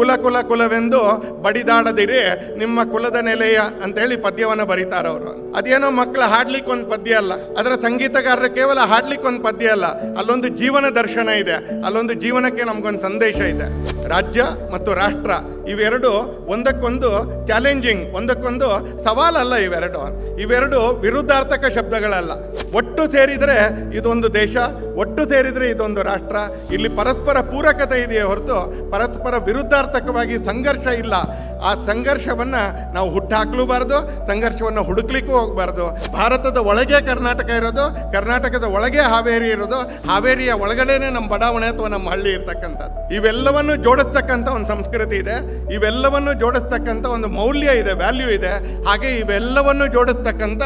ಕುಲ ಕುಲ ಕುಲವೆಂದು ಬಡಿದಾಡದಿರಿ, ನಿಮ್ಮ ಕುಲದ ನೆಲೆಯ ಅಂತೇಳಿ ಪದ್ಯವನ್ನು ಬರೀತಾರೆ ಅವರು. ಅದೇನೋ ಮಕ್ಕಳ ಹಾಡ್ಲಿಕ್ಕೆ ಒಂದು ಪದ್ಯ ಅಲ್ಲ. ಅದರ ಸಂಗೀತಗಾರರ ಕೇವಲ ಹಾಡ್ಲಿಕ್ಕೆ ಒಂದು ಪದ್ಯ ಅಲ್ಲ. ಅಲ್ಲೊಂದು ಜೀವನ ದರ್ಶನ ಇದೆ. ಅಲ್ಲೊಂದು ಜೀವನಕ್ಕೆ ನಮಗೊಂದು ಸಂದೇಶ ಇದೆ. ರಾಜ್ಯ ಮತ್ತು ರಾಷ್ಟ್ರ ಇವೆರಡು ಒಂದಕ್ಕೊಂದು ಚಾಲೆಂಜಿಂಗ್ ಒಂದಕ್ಕೊಂದು ಸವಾಲಲ್ಲ ಇವೆರಡು. ಇವೆರಡು ವಿರುದ್ಧಾರ್ಥಕ ಶಬ್ದಗಳಲ್ಲ. ಒಟ್ಟು ಸೇರಿದರೆ ಇದೊಂದು ದೇಶ, ಒಟ್ಟು ಸೇರಿದರೆ ಇದೊಂದು ರಾಷ್ಟ್ರ. ಇಲ್ಲಿ ಪರಸ್ಪರ ಪೂರಕತೆ ಇದೆಯೇ ಹೊರತು ಪರಸ್ಪರ ವಿರುದ್ಧಾರ್ಥಕವಾಗಿ ಸಂಘರ್ಷ ಇಲ್ಲ. ಆ ಸಂಘರ್ಷವನ್ನು ನಾವು ಹುಟ್ಟಾಕ್ಲೂಬಾರ್ದು, ಸಂಘರ್ಷವನ್ನು ಹುಡುಕ್ಲಿಕ್ಕೂ ಹೋಗಬಾರ್ದು. ಭಾರತದ ಒಳಗೆ ಕರ್ನಾಟಕ ಇರೋದು, ಕರ್ನಾಟಕದ ಒಳಗೆ ಹಾವೇರಿ ಇರೋದು, ಹಾವೇರಿಯ ಒಳಗಡೆನೆ ನಮ್ಮ ಬಡಾವಣೆ ಅಥವಾ ನಮ್ಮ ಹಳ್ಳಿ ಇರ್ತಕ್ಕಂಥದ್ದು. ಇವೆಲ್ಲವನ್ನು ಜೋಡಿಸ್ತಕ್ಕಂಥ ಒಂದು ಸಂಸ್ಕೃತಿ ಇದೆ, ಇವೆಲ್ಲವನ್ನು ಜೋಡಿಸ್ತಕ್ಕಂಥ ಒಂದು ಮೌಲ್ಯ ಇದೆ ವ್ಯಾಲ್ಯೂ ಇದೆ. ಹಾಗೆ ಇವೆಲ್ಲವನ್ನು ಜೋಡಿಸ್ತಕ್ಕಂಥ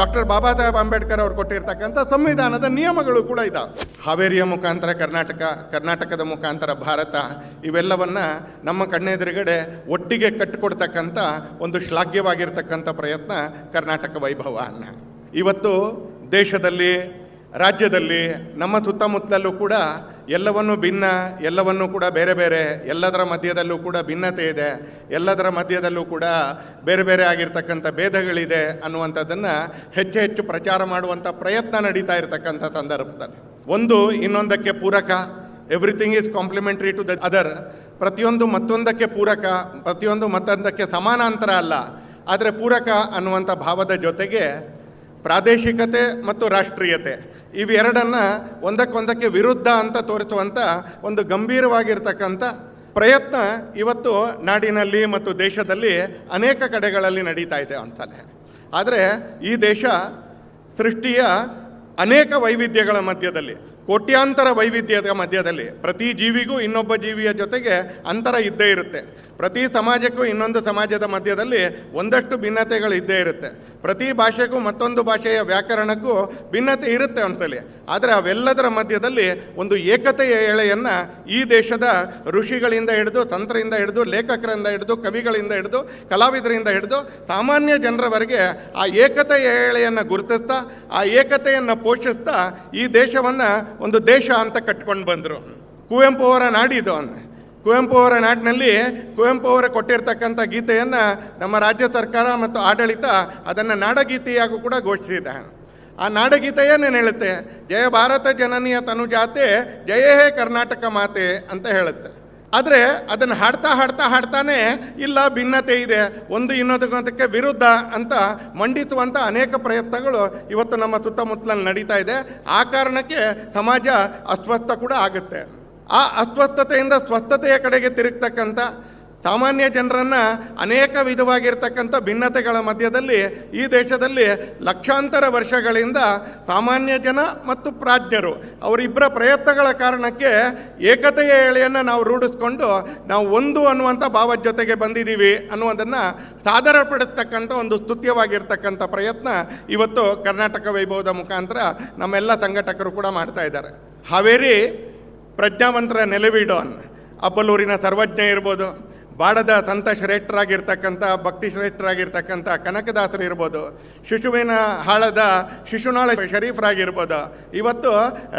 ಡಾಕ್ಟರ್ ಬಾಬಾ ಸಾಹೇಬ್ ಅಂಬೇಡ್ಕರ್ ಅವರು ಕೊಟ್ಟಿರ್ತಕ್ಕಂಥ ಸಂವಿಧಾನದ ನಿಯಮಗಳು ಕೂಡ ಇದಾವೆ. ಹಾವೇರಿಯ ಮುಖಾಂತರ ಕರ್ನಾಟಕ, ಕರ್ನಾಟಕದ ಮುಖಾಂತರ ಭಾರತ, ಇವೆಲ್ಲವನ್ನ ನಮ್ಮ ಕಣ್ಣೆದುರುಗಡೆ ಒಟ್ಟಿಗೆ ಕಟ್ಟಿಕೊಡ್ತಕ್ಕಂಥ ಒಂದು ಶ್ಲಾಘ್ಯವಾಗಿರ್ತಕ್ಕಂಥ ಪ್ರಯತ್ನ ಕರ್ನಾಟಕ ವೈಭವ ಅನ್ನ. ಇವತ್ತು ದೇಶದಲ್ಲಿ, ರಾಜ್ಯದಲ್ಲಿ, ನಮ್ಮ ಸುತ್ತಮುತ್ತಲೂ ಕೂಡ ಎಲ್ಲವನ್ನೂ ಭಿನ್ನ, ಎಲ್ಲವನ್ನೂ ಕೂಡ ಬೇರೆ ಬೇರೆ, ಎಲ್ಲದರ ಮಧ್ಯದಲ್ಲೂ ಕೂಡ ಭಿನ್ನತೆ ಇದೆ, ಎಲ್ಲದರ ಮಧ್ಯದಲ್ಲೂ ಕೂಡ ಬೇರೆ ಬೇರೆ ಆಗಿರ್ತಕ್ಕಂಥ ಭೇದಗಳಿದೆ ಅನ್ನುವಂಥದ್ದನ್ನು ಹೆಚ್ಚು ಹೆಚ್ಚು ಪ್ರಚಾರ ಮಾಡುವಂಥ ಪ್ರಯತ್ನ ನಡೀತಾ ಇರತಕ್ಕಂಥ ಸಂದರ್ಭದಲ್ಲಿ. ಒಂದು, ಇನ್ನೊಂದಕ್ಕೆ ಪೂರಕ. Everything is complementary to the other ಪ್ರತಿಯೊಂದು ಮತ್ತೊಂದಕ್ಕೆ ಪೂರಕ, ಪ್ರತಿಯೊಂದು ಮತ್ತೊಂದಕ್ಕೆ ಸಮಾನಾಂತರ ಅಲ್ಲ. ಆದರೆ ಪೂರಕ ಅನ್ನುವಂಥ ಭಾವದ ಜೊತೆಗೆ ಪ್ರಾದೇಶಿಕತೆ ಮತ್ತು ರಾಷ್ಟ್ರೀಯತೆ, ಇವೆರಡನ್ನು ಒಂದಕ್ಕೊಂದಕ್ಕೆ ವಿರುದ್ಧ ಅಂತ ತೋರಿಸುವಂಥ ಒಂದು ಗಂಭೀರವಾಗಿರ್ತಕ್ಕಂಥ ಪ್ರಯತ್ನ ಇವತ್ತು ನಾಡಿನಲ್ಲಿ ಮತ್ತು ದೇಶದಲ್ಲಿ ಅನೇಕ ಕಡೆಗಳಲ್ಲಿ ನಡೀತಾ ಇದೆ ಅಂತಲೇ. ಆದರೆ ಈ ದೇಶ ಸೃಷ್ಟಿಯ ಅನೇಕ ವೈವಿಧ್ಯಗಳ ಮಧ್ಯದಲ್ಲಿ ಕೋಟ್ಯಾಂತರ ವೈವಿಧ್ಯದ ಮಧ್ಯದಲ್ಲಿ ಪ್ರತಿ ಜೀವಿಗೂ ಇನ್ನೊಬ್ಬ ಜೀವಿಯ ಜೊತೆಗೆ ಅಂತರ ಇದ್ದೇ ಇರುತ್ತೆ. ಪ್ರತಿ ಸಮಾಜಕ್ಕೂ ಇನ್ನೊಂದು ಸಮಾಜದ ಮಧ್ಯದಲ್ಲಿ ಒಂದಷ್ಟು ಭಿನ್ನತೆಗಳು ಇದ್ದೇ ಇರುತ್ತೆ. ಪ್ರತಿ ಭಾಷೆಗೂ ಮತ್ತೊಂದು ಭಾಷೆಯ ವ್ಯಾಕರಣಕ್ಕೂ ಭಿನ್ನತೆ ಇರುತ್ತೆ ಅಂತಲೇ ಆದರೆ ಅವೆಲ್ಲದರ ಮಧ್ಯದಲ್ಲಿ ಒಂದು ಏಕತೆಯ ಎಳೆಯನ್ನು ಈ ದೇಶದ ಋಷಿಗಳಿಂದ ಹಿಡಿದು, ತಂತ್ರದಿಂದ ಹಿಡಿದು, ಲೇಖಕರಿಂದ ಹಿಡಿದು, ಕವಿಗಳಿಂದ ಹಿಡಿದು, ಕಲಾವಿದರಿಂದ ಹಿಡಿದು ಸಾಮಾನ್ಯ ಜನರವರೆಗೆ ಆ ಏಕತೆಯ ಎಳೆಯನ್ನು ಗುರುತಿಸ್ತಾ, ಆ ಏಕತೆಯನ್ನು ಪೋಷಿಸ್ತಾ ಈ ದೇಶವನ್ನು ಒಂದು ದೇಶ ಅಂತ ಕಟ್ಕೊಂಡು ಬಂದರು. ಕುವೆಂಪು ಅವರ ನಾಡಿದು ಅಂದೆ ಕುವೆಂಪು ಅವರ ನಾಡಿನಲ್ಲಿ ಕುವೆಂಪು ಅವರ ಕೊಟ್ಟಿರ್ತಕ್ಕಂಥ ಗೀತೆಯನ್ನು ನಮ್ಮ ರಾಜ್ಯ ಸರ್ಕಾರ ಮತ್ತು ಆಡಳಿತ ಅದನ್ನು ನಾಡಗೀತೆಯಾಗೂ ಕೂಡ ಘೋಷಿಸಿದೆ. ಆ ನಾಡಗೀತೆ ಏನೇನು ಹೇಳುತ್ತೆ? ಜಯ ಭಾರತ ಜನನಿಯ ತನುಜಾತೆ, ಜಯ ಹೇ ಕರ್ನಾಟಕ ಮಾತೆ ಅಂತ ಹೇಳುತ್ತೆ. ಆದರೆ ಅದನ್ನು ಹಾಡ್ತಾ ಹಾಡ್ತಾ ಹಾಡ್ತಾನೆ ಇಲ್ಲ, ಭಿನ್ನತೆ ಇದೆ. ಒಂದು ಇನ್ನೊಂದಕ್ಕೆ ವಿರುದ್ಧ ಅಂತ ಮಂಡಿಸುವಂಥ ಅನೇಕ ಪ್ರಯತ್ನಗಳು ಇವತ್ತು ನಮ್ಮ ಸುತ್ತಮುತ್ತಲಲ್ಲಿ ನಡೀತಾ ಇದೆ. ಆ ಕಾರಣಕ್ಕೆ ಸಮಾಜ ಅಸ್ವಸ್ಥ ಕೂಡ ಆಗುತ್ತೆ. ಆ ಅಸ್ವಸ್ಥತೆಯಿಂದ ಸ್ವಸ್ಥತೆಯ ಕಡೆಗೆ ತಿರುಗ್ತಕ್ಕಂಥ ಸಾಮಾನ್ಯ ಜನರನ್ನು ಅನೇಕ ವಿಧವಾಗಿರ್ತಕ್ಕಂಥ ಭಿನ್ನತೆಗಳ ಮಧ್ಯದಲ್ಲಿ ಈ ದೇಶದಲ್ಲಿ ಲಕ್ಷಾಂತರ ವರ್ಷಗಳಿಂದ ಸಾಮಾನ್ಯ ಜನ ಮತ್ತು ಪ್ರಾಜ್ಞರು ಅವರಿಬ್ಬರ ಪ್ರಯತ್ನಗಳ ಕಾರಣಕ್ಕೆ ಏಕತೆಯ ಎಳೆಯನ್ನು ನಾವು ರೂಢಿಸ್ಕೊಂಡು ನಾವು ಒಂದು ಅನ್ನುವಂಥ ಭಾವದ ಜೊತೆಗೆ ಬಂದಿದ್ದೀವಿ ಅನ್ನುವುದನ್ನು ಸಾದರಪಡಿಸ್ತಕ್ಕಂಥ ಒಂದು ಸ್ತುತ್ಯವಾಗಿರ್ತಕ್ಕಂಥ ಪ್ರಯತ್ನ ಇವತ್ತು ಕರ್ನಾಟಕ ವೈಭವದ ಮುಖಾಂತರ ನಮ್ಮೆಲ್ಲ ಸಂಘಟಕರು ಕೂಡ ಮಾಡ್ತಾ ಇದ್ದಾರೆ. ಹಾವೇರಿ ಪ್ರಜ್ಞಾವಂತರ ನೆಲೆವೀಡು ಅನ್ನ. ಅಬ್ಬಲೂರಿನ ಸರ್ವಜ್ಞ ಇರ್ಬೋದು, ಬಾಡದ ಸಂತ ಶ್ರೇಷ್ಠರಾಗಿರ್ತಕ್ಕಂಥ, ಭಕ್ತಿ ಶ್ರೇಷ್ಠರಾಗಿರ್ತಕ್ಕಂಥ ಕನಕದಾಸರು ಇರ್ಬೋದು, ಶಿಶುವಿನ ಹಾಳದ ಶಿಶುನಾಳ ಶರೀಫರಾಗಿರ್ಬೋದು. ಇವತ್ತು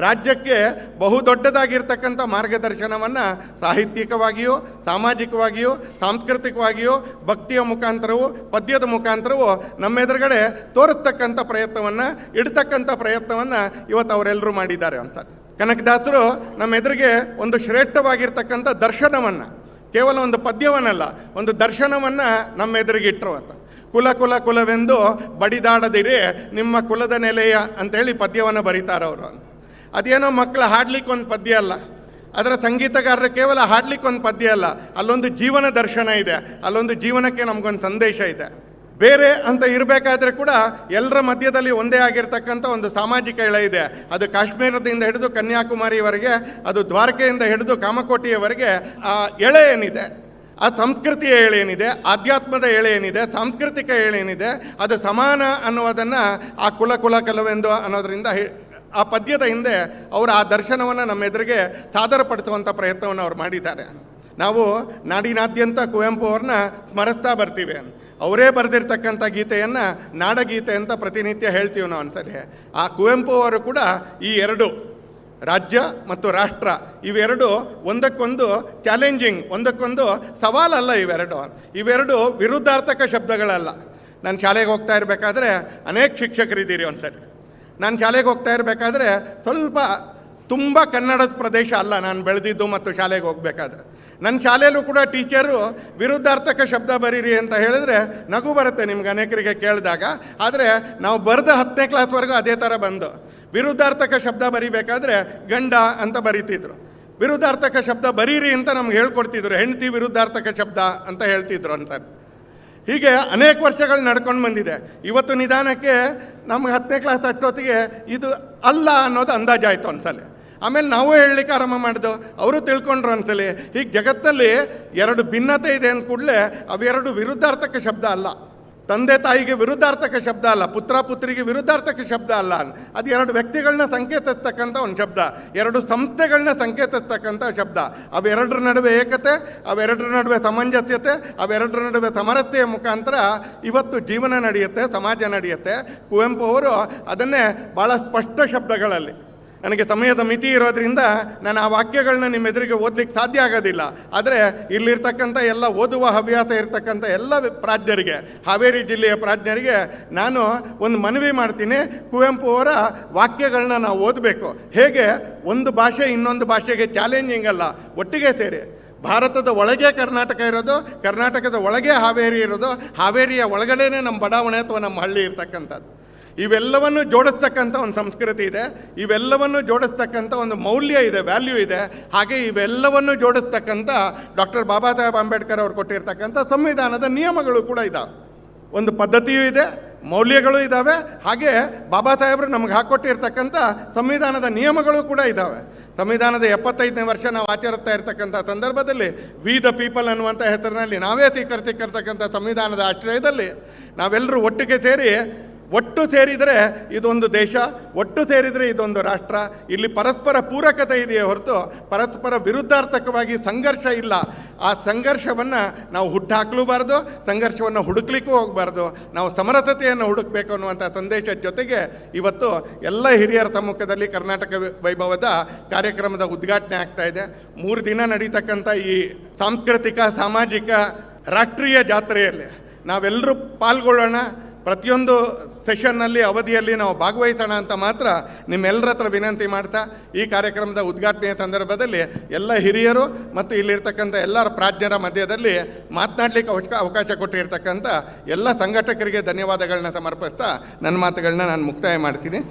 ರಾಜ್ಯಕ್ಕೆ ಬಹುದೊಡ್ಡದಾಗಿರ್ತಕ್ಕಂಥ ಮಾರ್ಗದರ್ಶನವನ್ನು ಸಾಹಿತ್ಯಿಕವಾಗಿಯೂ, ಸಾಮಾಜಿಕವಾಗಿಯೂ, ಸಾಂಸ್ಕೃತಿಕವಾಗಿಯೂ, ಭಕ್ತಿಯ ಮುಖಾಂತರವು, ಪದ್ಯದ ಮುಖಾಂತರವೂ ನಮ್ಮೆದುರುಗಡೆ ತೋರಿಸ್ತಕ್ಕಂಥ ಪ್ರಯತ್ನವನ್ನು, ಇಡ್ತಕ್ಕಂಥ ಪ್ರಯತ್ನವನ್ನು ಇವತ್ತು ಅವರೆಲ್ಲರೂ ಮಾಡಿದ್ದಾರೆ ಅಂತ. ಕನಕದಾಸರು ನಮ್ಮ ಎದುರಿಗೆ ಒಂದು ಶ್ರೇಷ್ಠವಾಗಿರ್ತಕ್ಕಂಥ ದರ್ಶನವನ್ನು, ಕೇವಲ ಒಂದು ಪದ್ಯವನ್ನಲ್ಲ, ಒಂದು ದರ್ಶನವನ್ನು ನಮ್ಮ ಎದುರಿಗೆ ಅಂತ. ಕುಲ ಕುಲ ಕುಲವೆಂದು ಬಡಿದಾಡದಿರಿ, ನಿಮ್ಮ ಕುಲದ ನೆಲೆಯ ಅಂತೇಳಿ ಪದ್ಯವನ್ನು ಬರೀತಾರೆ ಅವರು. ಅದೇನೋ ಮಕ್ಕಳು ಹಾಡ್ಲಿಕ್ಕೆ ಒಂದು ಪದ್ಯ ಅಲ್ಲ. ಅದರ ಸಂಗೀತಗಾರರು ಕೇವಲ ಹಾಡಲಿಕ್ಕೆ ಒಂದು ಪದ್ಯ ಅಲ್ಲ. ಅಲ್ಲೊಂದು ಜೀವನ ದರ್ಶನ ಇದೆ. ಅಲ್ಲೊಂದು ಜೀವನಕ್ಕೆ ನಮಗೊಂದು ಸಂದೇಶ ಇದೆ. ಬೇರೆ ಅಂತ ಇರಬೇಕಾದ್ರೆ ಕೂಡ ಎಲ್ಲರ ಮಧ್ಯದಲ್ಲಿ ಒಂದೇ ಆಗಿರ್ತಕ್ಕಂಥ ಒಂದು ಸಾಮಾಜಿಕ ಎಳೆ ಇದೆ. ಅದು ಕಾಶ್ಮೀರದಿಂದ ಹಿಡಿದು ಕನ್ಯಾಕುಮಾರಿವರೆಗೆ, ಅದು ದ್ವಾರಕೆಯಿಂದ ಹಿಡಿದು ಕಾಮಕೋಟಿಯವರೆಗೆ ಆ ಎಳೆ ಏನಿದೆ? ಆ ಸಂಸ್ಕೃತಿಯ ಏನಿದೆ? ಆಧ್ಯಾತ್ಮದ ಏನಿದೆ? ಸಾಂಸ್ಕೃತಿಕ ಏನಿದೆ? ಅದು ಸಮಾನ ಅನ್ನುವುದನ್ನು ಆ ಕುಲ ಕುಲ ಕಲವೆಂದು ಅನ್ನೋದರಿಂದ ಆ ಪದ್ಯದ ಹಿಂದೆ ಅವರು ಆ ದರ್ಶನವನ್ನು ನಮ್ಮ ಎದುರಿಗೆ ಸಾದರಪಡಿಸುವಂಥ ಪ್ರಯತ್ನವನ್ನು ಅವ್ರು ಮಾಡಿದ್ದಾರೆ. ನಾವು ನಾಡಿನಾದ್ಯಂತ ಕುವೆಂಪು ಅವ್ರನ್ನ ಸ್ಮರಿಸ್ತಾ ಬರ್ತೀವಿ. ಅವರೇ ಬರೆದಿರ್ತಕ್ಕಂಥ ಗೀತೆಯನ್ನು ನಾಡಗೀತೆ ಅಂತ ಪ್ರತಿನಿತ್ಯ ಹೇಳ್ತೀವಿ ನಾವು ಅಂತಲೇ. ಆ ಕುವೆಂಪು ಅವರು ಕೂಡ ಈ ಎರಡು ರಾಜ್ಯ ಮತ್ತು ರಾಷ್ಟ್ರ ಇವೆರಡು ಒಂದಕ್ಕೊಂದು ಚಾಲೆಂಜಿಂಗ್, ಒಂದಕ್ಕೊಂದು ಸವಾಲಲ್ಲ ಇವೆರಡು. ಇವೆರಡು ವಿರುದ್ಧಾರ್ಥಕ ಶಬ್ದಗಳಲ್ಲ. ನಾನು ಶಾಲೆಗೆ ಹೋಗ್ತಾ ಇರಬೇಕಾದ್ರೆ ಅನೇಕ ಶಿಕ್ಷಕರಿದ್ದೀರಿ ಒಂದ್ಸರಿ ನಾನು ಶಾಲೆಗೆ ಹೋಗ್ತಾ ಇರಬೇಕಾದ್ರೆ ಸ್ವಲ್ಪ ತುಂಬ ಕನ್ನಡದ ಪ್ರದೇಶ ಅಲ್ಲ. ನಾನು ಬೆಳೆದಿದ್ದು ಮತ್ತು ಶಾಲೆಗೆ ಹೋಗಬೇಕಾದ್ರೆ. ನನ್ನ ಶಾಲೆಯಲ್ಲೂ ಕೂಡ ಟೀಚರು ವಿರುದ್ಧಾರ್ಥಕ ಶಬ್ದ ಬರೀರಿ ಅಂತ ಹೇಳಿದ್ರೆ ನಗು ಬರುತ್ತೆ ನಿಮ್ಗೆ ಅನೇಕರಿಗೆ ಕೇಳಿದಾಗ. ಆದರೆ ನಾವು ಬರೆದ ಹತ್ತನೇ ಕ್ಲಾಸ್ವರೆಗೂ ಅದೇ ಥರ ಬಂದು ವಿರುದ್ಧಾರ್ಥಕ ಶಬ್ದ ಬರಿಬೇಕಾದ್ರೆ ಗಂಡ ಅಂತ ಬರೀತಿದ್ರು. ವಿರುದ್ಧಾರ್ಥಕ ಶಬ್ದ ಬರೀರಿ ಅಂತ ನಮ್ಗೆ ಹೇಳ್ಕೊಡ್ತಿದ್ರು, ಹೆಂಡತಿ ವಿರುದ್ಧಾರ್ಥಕ ಶಬ್ದ ಅಂತ ಹೇಳ್ತಿದ್ರು ಅಂತ. ಹೀಗೆ ಅನೇಕ ವರ್ಷಗಳು ನಡ್ಕೊಂಡು ಬಂದಿದೆ. ಇವತ್ತು ನಿಧಾನಕ್ಕೆ ನಮ್ಗೆ ಹತ್ತನೇ ಕ್ಲಾಸ್ ಅಷ್ಟೊತ್ತಿಗೆ ಇದು ಅಲ್ಲ ಅನ್ನೋದು ಅಂದಾಜಾಯಿತು ಅಂತಲೇ ಆಮೇಲೆ ನಾವು ಹೇಳಲಿಕ್ಕೆ ಆರಂಭ ಮಾಡಿದೆವು. ಅವರು ತಿಳ್ಕೊಂಡ್ರು ಅಂತಲೇ ಹೀಗೆ ಜಗತ್ತಲ್ಲಿ ಎರಡು ಭಿನ್ನತೆ ಇದೆ ಅಂದ ಕೂಡಲೇ ಅವೆರಡು ವಿರುದ್ಧಾರ್ಥಕ ಶಬ್ದ ಅಲ್ಲ. ತಂದೆ ತಾಯಿಗೆ ವಿರುದ್ಧಾರ್ಥಕ ಶಬ್ದ ಅಲ್ಲ. ಪುತ್ರ ಪುತ್ರಿಗೆ ವಿರುದ್ಧಾರ್ಥಕ ಶಬ್ದ ಅಲ್ಲ ಅದು ಎರಡು ವ್ಯಕ್ತಿಗಳನ್ನ ಸಂಕೇತಿಸ್ತಕ್ಕಂಥ ಒಂದು ಶಬ್ದ. ಎರಡು ಸಂಸ್ಥೆಗಳನ್ನ ಸಂಕೇತಿಸ್ತಕ್ಕಂಥ ಶಬ್ದ. ಅವೆರಡರ ನಡುವೆ ಏಕತೆ ಅವೆರಡರ ನಡುವೆ ಸಮಂಜಸ್ಯತೆ ಅವೆರಡರ ನಡುವೆ ಸಮರಸ್ಯೆಯ ಮುಖಾಂತರ ಇವತ್ತು ಜೀವನ ನಡೆಯುತ್ತೆ, ಸಮಾಜ ನಡೆಯುತ್ತೆ. ಕುವೆಂಪು ಅವರು ಅದನ್ನೇ ಭಾಳ ಸ್ಪಷ್ಟ ಶಬ್ದಗಳಲ್ಲಿ. ನನಗೆ ಸಮಯದ ಮಿತಿ ಇರೋದ್ರಿಂದ ನಾನು ಆ ವಾಕ್ಯಗಳನ್ನ ನಿಮ್ಮ ಎದುರಿಗೆ ಓದಲಿಕ್ಕೆ ಸಾಧ್ಯ ಆಗೋದಿಲ್ಲ. ಆದರೆ ಇಲ್ಲಿರ್ತಕ್ಕಂಥ ಎಲ್ಲ ಓದುವ ಹವ್ಯಾಸ ಇರ್ತಕ್ಕಂಥ ಎಲ್ಲ ಪ್ರಾಜ್ಞರಿಗೆ, ಹಾವೇರಿ ಜಿಲ್ಲೆಯ ಪ್ರಾಜ್ಞರಿಗೆ ನಾನು ಒಂದು ಮನವಿ ಮಾಡ್ತೀನಿ. ಕುವೆಂಪು ಅವರ ವಾಕ್ಯಗಳನ್ನ ನಾವು ಓದಬೇಕು. ಹೇಗೆ? ಒಂದು ಭಾಷೆ ಇನ್ನೊಂದು ಭಾಷೆಗೆ ಚಾಲೆಂಜಿಂಗ್ ಅಲ್ಲ. ಒಟ್ಟಿಗೆ ಸೇರಿ. ಭಾರತದ ಒಳಗೆ ಕರ್ನಾಟಕ ಇರೋದು, ಕರ್ನಾಟಕದ ಒಳಗೆ ಹಾವೇರಿ ಇರೋದು, ಹಾವೇರಿಯ ಒಳಗಡೆನೇ ನಮ್ಮ ಬಡಾವಣೆ ಅಥವಾ ನಮ್ಮ ಹಳ್ಳಿ ಇರ್ತಕ್ಕಂಥದ್ದು. ಇವೆಲ್ಲವನ್ನು ಜೋಡಿಸ್ತಕ್ಕಂಥ ಒಂದು ಸಂಸ್ಕೃತಿ ಇದೆ, ಇವೆಲ್ಲವನ್ನು ಜೋಡಿಸ್ತಕ್ಕಂಥ ಒಂದು ಮೌಲ್ಯ ಇದೆ ವ್ಯಾಲ್ಯೂ ಇದೆ. ಹಾಗೆ ಇವೆಲ್ಲವನ್ನು ಜೋಡಿಸ್ತಕ್ಕಂಥ ಡಾಕ್ಟರ್ ಬಾಬಾ ಸಾಹೇಬ್ ಅಂಬೇಡ್ಕರ್ ಅವರು ಕೊಟ್ಟಿರ್ತಕ್ಕಂಥ ಸಂವಿಧಾನದ ನಿಯಮಗಳು ಕೂಡ ಇದ್ದಾವೆ ಒಂದು ಪದ್ಧತಿಯೂ ಇದೆ, ಮೌಲ್ಯಗಳು ಇದ್ದಾವೆ ಹಾಗೆ ಬಾಬಾ ಸಾಹೇಬರು ನಮಗೆ ಹಾಕ್ಕೊಟ್ಟಿರ್ತಕ್ಕಂಥ ಸಂವಿಧಾನದ ನಿಯಮಗಳು ಕೂಡ ಇದ್ದಾವೆ ಸಂವಿಧಾನದ ಎಪ್ಪತ್ತೈದನೇ ವರ್ಷ ನಾವು ಆಚರಿಸ್ತಾ ಇರ್ತಕ್ಕಂಥ ಸಂದರ್ಭದಲ್ಲಿ ವಿ ದ ಪೀಪಲ್ ಅನ್ನುವಂಥ ಹೆಸರಿನಲ್ಲಿ ನಾವೇ ಸ್ವೀಕರಿಸಿರ್ತಕ್ಕಂಥ ಸಂವಿಧಾನದ ಆಶ್ರಯದಲ್ಲಿ ನಾವೆಲ್ಲರೂ ಒಟ್ಟಿಗೆ ಸೇರಿ ಒಟ್ಟು ಸೇರಿದರೆ ಇದೊಂದು ದೇಶ, ಒಟ್ಟು ಸೇರಿದರೆ ಇದೊಂದು ರಾಷ್ಟ್ರ. ಇಲ್ಲಿ ಪರಸ್ಪರ ಪೂರಕತೆ ಇದೆಯೇ ಹೊರತು ಪರಸ್ಪರ ವಿರುದ್ಧಾರ್ಥಕವಾಗಿ ಸಂಘರ್ಷ ಇಲ್ಲ. ಆ ಸಂಘರ್ಷವನ್ನು ನಾವು ಹುಟ್ಟಾಕಲೂಬಾರ್ದು, ಸಂಘರ್ಷವನ್ನು ಹುಡುಕ್ಲಿಕ್ಕೂ ಹೋಗಬಾರ್ದು. ನಾವು ಸಮರಸತೆಯನ್ನು ಹುಡುಕಬೇಕು ಅನ್ನುವಂಥ ಸಂದೇಶದ ಜೊತೆಗೆ ಇವತ್ತು ಎಲ್ಲ ಹಿರಿಯರ ಸಮ್ಮುಖದಲ್ಲಿ ಕರ್ನಾಟಕ ವೈಭವದ ಕಾರ್ಯಕ್ರಮದ ಉದ್ಘಾಟನೆ ಆಗ್ತಾ ಇದೆ. ಮೂರು ದಿನ ನಡೀತಕ್ಕಂಥ ಈ ಸಾಂಸ್ಕೃತಿಕ, ಸಾಮಾಜಿಕ, ರಾಷ್ಟ್ರೀಯ ಜಾತ್ರೆಯಲ್ಲಿ ನಾವೆಲ್ಲರೂ ಪಾಲ್ಗೊಳ್ಳೋಣ. ಪ್ರತಿಯೊಂದು ಸೆಷನ್ನಲ್ಲಿ ಅವಧಿಯಲ್ಲಿ ನಾವು ಭಾಗವಹಿಸೋಣ ಅಂತ ಮಾತ್ರ ನಿಮ್ಮೆಲ್ಲರ ಹತ್ರ ವಿನಂತಿ ಮಾಡ್ತಾ, ಈ ಕಾರ್ಯಕ್ರಮದ ಉದ್ಘಾಟನೆಯ ಸಂದರ್ಭದಲ್ಲಿ ಎಲ್ಲ ಹಿರಿಯರು ಮತ್ತು ಇಲ್ಲಿರ್ತಕ್ಕಂಥ ಎಲ್ಲರ ಪ್ರಾಜ್ಞರ ಮಧ್ಯದಲ್ಲಿ ಮಾತನಾಡಲಿಕ್ಕೆ ಅವಕಾಶ ಕೊಟ್ಟಿರ್ತಕ್ಕಂಥ ಎಲ್ಲ ಸಂಘಟಕರಿಗೆ ಧನ್ಯವಾದಗಳನ್ನ ಸಮರ್ಪಿಸ್ತಾ, ನನ್ನ ಮಾತುಗಳನ್ನ ನಾನು ಮುಕ್ತಾಯ ಮಾಡ್ತೀನಿ.